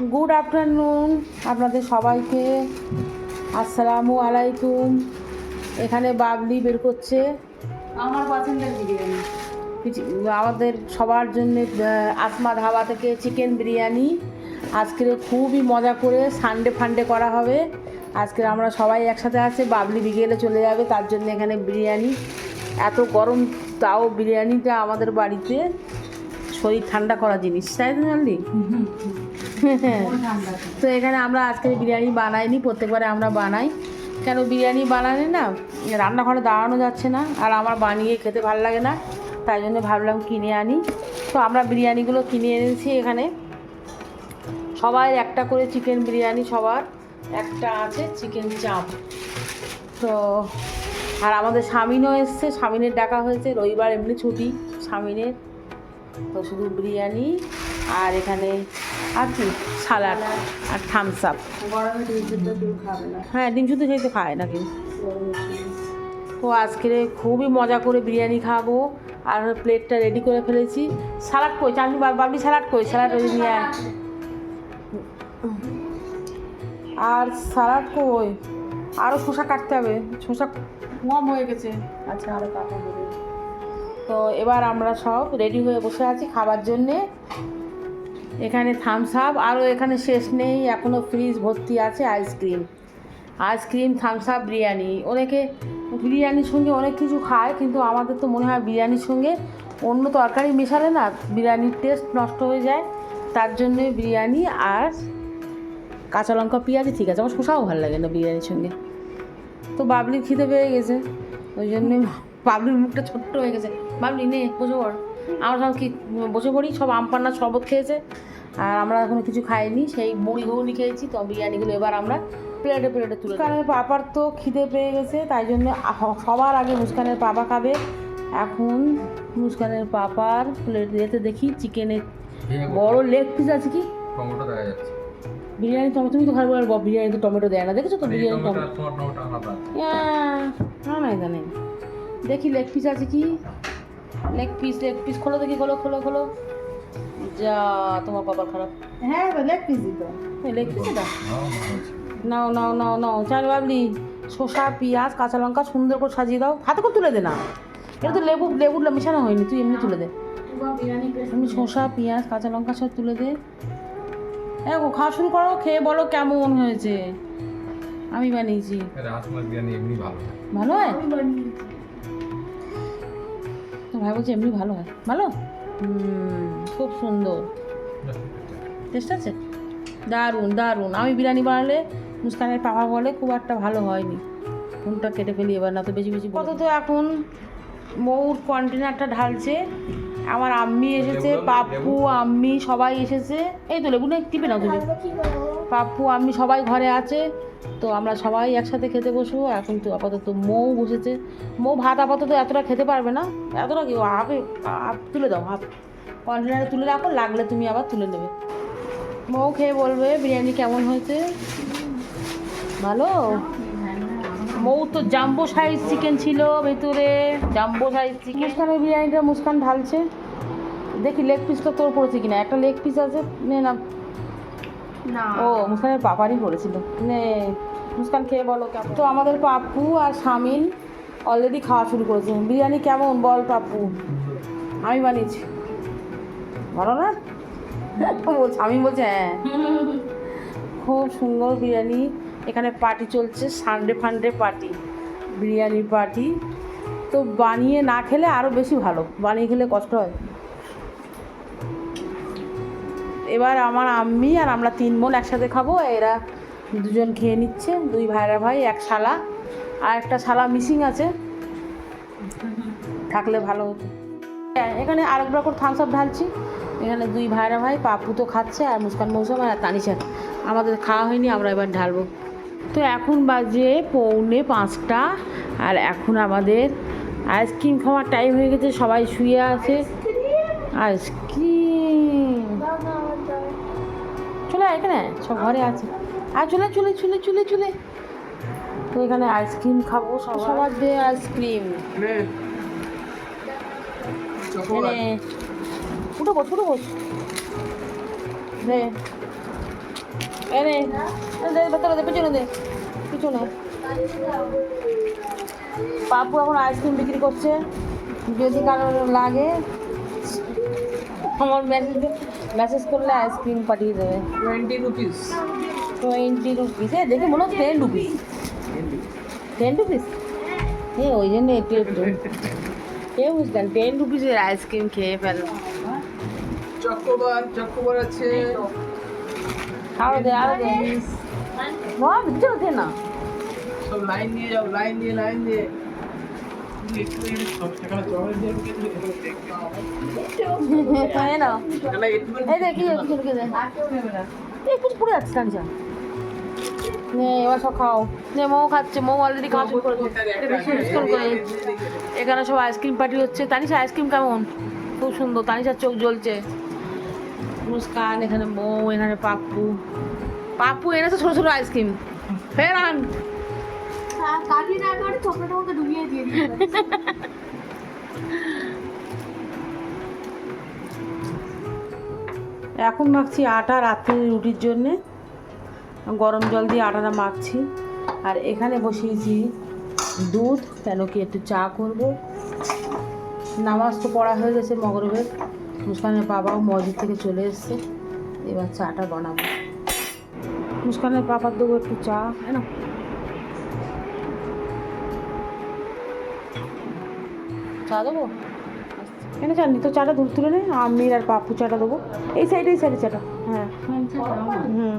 Good afternoon আপনাদের সবাইকে। আসসালামু আলাইকুম। এখানে বাবলি বের করছে। আমার পছন্দের বিরিয়ানি। কিছু- আমাদের সবার জন্য আসমা ধাবা থেকে চিকেন বিরিয়ানি। আজকে খুবই মজা করে সানডে ফান্ডে করা হবে। আজকে আমরা সবাই একসাথে আছি বাবলি বিকেলে চলে যাবে তার জন্য এখানে বিরিয়ানি। এত গরম তাও বিরিয়ানিটা আমাদের বাড়িতে শরীর ঠান্ডা করা জিনিস তাই তো জানলি তো এখানে আমরা আজকে বিরিয়ানি বানাইনি, প্রত্যেকবারে আমরা বানাই। কেন বিরিয়ানি বানালে না, রান্নাঘরে দাঁড়ানো যাচ্ছে না, আর আমার বানিয়ে খেতে ভালো লাগে না, তাই জন্য ভাবলাম কিনে আনি। তো আমরা বিরিয়ানিগুলো কিনে এনেছি এখানে। সবাই একটা করে চিকেন বিরিয়ানি সবার, একটা আছে চিকেন চাপ। তো, আর আমাদের স্বামীনও এসছে, স্বামীনের ডাকা হয়েছে, রবিবার এমনি ছুটি স্বামীনের। তো শুধু বিরিয়ানি, আর এখানে আর কি? সালাড আর থামস আপ হ্যাঁ ডিম শুধু খায় না কেউ তো আজকে খুবই মজা করে বিরিয়ানি খাব। আর প্লেটটা রেডি করে ফেলেছি। সালাড কই? চাটনি বাবলি সালাড কই? রেডি নিয়ে। আর সালাড কই? আরও শসা কাটতে হবে। শসা কম হয়ে গেছে। আচ্ছা আরও কাটা তো এবার আমরা সব রেডি হয়ে বসে আছি খাবার জন্যে। এখানে থামস আপ আরও এখানে শেষ নেই এখনও ফ্রিজ ভর্তি আছে ice cream ice cream Thums Up biryani. অনেকে বিরিয়ানির সঙ্গে অনেক কিছু খায়, কিন্তু আমাদের তো মনে হয় বিরিয়ানির সঙ্গে অন্য তরকারি মেশালে না বিরিয়ানির টেস্ট নষ্ট হয়ে যায়। তার জন্য বিরিয়ানি আর কাঁচা লঙ্কা, পেঁয়াজি ঠিক আছে। আমার শসাও ভালো লাগে না বিরিয়ানির সঙ্গে। তো বাবলির খিদে পেয়ে গেছে। ওই জন্যে বাবলির মুখটা ছোট্ট হয়ে গেছে। বাবলি নে পড়। আমরা সব কি বসে পড়ি সব আম পান্নার শরবত খেয়েছে। আর আমরা এখনও কিছু খাইনি সেই মুড়ি ঘুগনি খেয়েছি তো বিরিয়ানিগুলো এবার আমরা প্লেটে প্লেটে তুলে মুস্কানের পাপার তো খিদে পেয়ে গেছে তাই জন্য সবার আগে মুস্কানের পাপা খাবে। এখন মুস্কানের পাপার প্লেট দিতে দেখি চিকেনের বড় লেগ পিস আছে কি? টমেটো দেখা যাচ্ছে। বিরিয়ানি টমেটো তুমি তো খাবার বল বিরিয়ানিতে টমেটো দেয় না দেখেছ তো বিরিয়ানি টমেটো না না এখানে দেখি লেগ পিস আছে কি? লেগ পিস লেগ পিস খোলো দেখি খোলো খোলো খোলো। যা তোমার কপাল খারাপ। হ্যাঁ লেগ পিসই তো লেগ পিস এটা নাও, নাও নাও। নাও চাল বাবলি শসা পেঁয়াজ কাঁচা লঙ্কা সুন্দর করে সাজিয়ে দাও। হাতে করে তুলে দে না। এটা তো লেবু লেবু মেশানো হয়নি। তুই এমনি তুলে দে। বিরিয়ানি তুমি শসা পেঁয়াজ কাঁচা লঙ্কা সব তুলে দে। দেখো খাওয়া শুরু করো খেয়ে বলো কেমন হয়েছে। আমি বানিয়েছি। ভালো ভালো হয়? ভাই বলছে এমনি ভালো হয়। ভালো? খুব সুন্দর। টেস্ট আছে? দারুণ দারুণ। আমি বিরিয়ানি বানালে মুস্কানের পাপা বলে খুব একটা ভালো হয়নি। ফোনটা কেটে ফেলি এবার না তো বেশি বেশি কত তো এখন মৌর কন্টেনারটা ঢালছে। আমার আম্মি এসেছে পাপ্পু আম্মি সবাই এসেছে। এই তো লেবু না টিপে না তুমি পাপ্পু, আমি সবাই ঘরে আছে। তো আমরা সবাই একসাথে খেতে বসবো। এখন তো আপাতত মৌ বসেছে। মৌ ভাত আপাতত এতটা খেতে পারবে না। এতটা কি? হাফে হাফ তুলে দাও হাফ কন্টেনারে তুলে রাখো, লাগলে তুমি আবার তুলে নেবে। মৌ খেয়ে বলবে, বিরিয়ানি কেমন হয়েছে? ভালো? মৌ তো জাম্বো সাইজ চিকেন ছিল ভেতরে। জাম্বো সাইজ চিকেন মুস্কানের বিরিয়ানিটা মুস্কান ঢালছে। দেখি লেগ পিসটা তোর পড়েছে কিনা? একটা লেগ পিস আছে, নে না না ও মুস্কানের পাপারই পড়েছিল নে, মুস্কান, খেয়ে বলো কেমন? তো আমাদের পাপ্পু আর শামিন অলরেডি খাওয়া শুরু করেছে। বিরিয়ানি কেমন? বল পাপ্পু। আমি বানিয়েছি। ভালো না। ও স্বামী বলছে হ্যাঁ। খুব সুন্দর বিরিয়ানি। এখানে পার্টি চলছে সানডে ফান্ডে পার্টি বিরিয়ানির পার্টি তো বানিয়ে না খেলে আরও বেশি ভালো। বানিয়ে খেলে কষ্ট হয়। এবার আমার আম্মি আর আমরা তিন বোন একসাথে খাব। এরা দুজন খেয়ে নিচ্ছে, দুই ভাইরা ভাই, এক শালা। আর একটা শালা মিসিং আছে। থাকলে ভালো হতো। এখানে আরেকবার করে থামস আপ ঢালছি। এখানে দুই ভাইরা ভাই, পাপু তো খাচ্ছে আর মুস্কান মৌসুম আর তানিশা। আমাদের খাওয়া হয়নি, আমরা এবার ঢালবো। তো এখন বাজে পৌনে পাঁচটা আর এখন আমাদের আইসক্রিম খাওয়ার টাইম হয়ে গেছে, সবাই শুয়ে আছে। আইসক্রিম! চলে আয় এখানে? সব ঘরে আছে। আর চলে চলে চলে চলে চলে। তো এখানে আইসক্রিম খাব সবার। সবার দে আইসক্রিম। উঠে বস উঠে বস দে এনে। দে ভেতরে দে পিছনে দে। পিছনে। পাপু এখন আইসক্রিম বিক্রি করছে। যদি কারও লাগে আমার মেসেজ মেসেজ করলে আইসক্রিম পাঠিয়ে দেবে টোয়েন্টি রুপিস টোয়েন্টি রুপিস এ দেখে মনে হচ্ছে টেন রুপিস টেন রুপিস এ ওই জন্য একটু একটু কে বুঝলেন টেন রুপিসের আইসক্রিম খেয়ে ফেল চকোবার চকোবার আছে আরও দে আরও দে বাবা দিতে হতে না সব লাইন নিয়ে যাও লাইন দিয়ে লাইন দিয়ে এবার সব খাও। মৌ খাচ্ছে, মৌ খাওয়া এখানে সব আইসক্রিম পার্টি হচ্ছে। তানিশা, আইসক্রিম কেমন? খুব সুন্দর। তানিশার চোখ জ্বলছে। মুস্কান, এখানে মৌ, এখানে পাপ্পু। পাপ্পু এনেছে ছোটো ছোটো আইসক্রিম। ফের আন কাটি না করে ওকে ডুবিয়ে দিয়ে এখন মাখছি আটা রাত্রি রুটির জন্যে। গরম জল দিয়ে আটাটা মাখছি। আর এখানে বসিয়েছি দুধ, কেন কি একটু চা করব। নামাজ তো পড়া হয়ে গেছে মগরবের মুস্কানের বাবাও মসজিদ থেকে চলে এসছে। এবার চাটা বানাবো। মুসকানের বাবার দেবো একটু চা। হ্যাঁ চা দেবো? এনে চাননি তো চাটা দূর তুলে নে আমির আর পাপু চাটা দেবো। এই সাইডে এই সাইডে চাটা। হ্যাঁ। হুম।